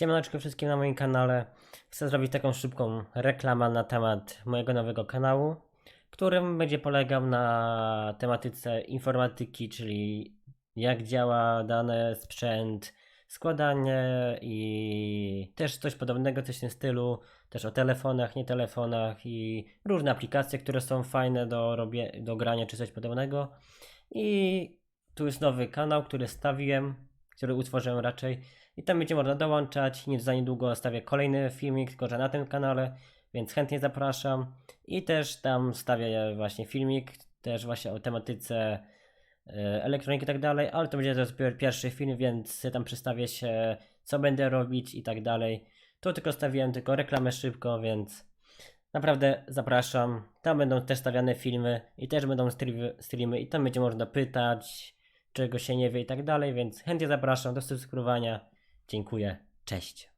Siemaneczko wszystkim na moim kanale. Chcę zrobić taką szybką reklamę na temat mojego nowego kanału, którym będzie polegał na tematyce informatyki, czyli jak działa dane, sprzęt, składanie i też coś podobnego, coś w tym stylu, też o telefonach, nie telefonach i różne aplikacje, które są fajne do, robie, do grania czy coś podobnego. I tu jest nowy kanał, który stawiłem, który utworzyłem raczej. I tam będzie można dołączać. Nie za niedługo stawię kolejny filmik, tylko że na tym kanale, więc chętnie zapraszam. I też tam stawię właśnie filmik, też właśnie o tematyce e, elektroniki i tak dalej, ale to będzie dopiero pierwszy film, więc tam przedstawię się, co będę robić i tak dalej. Tu tylko stawiłem tylko reklamę szybko, więc naprawdę zapraszam. Tam będą też stawiane filmy i też będą streamy- streamy i tam będzie można pytać, czego się nie wie i tak dalej, więc chętnie zapraszam do subskrybowania. Dziękuję. Cześć.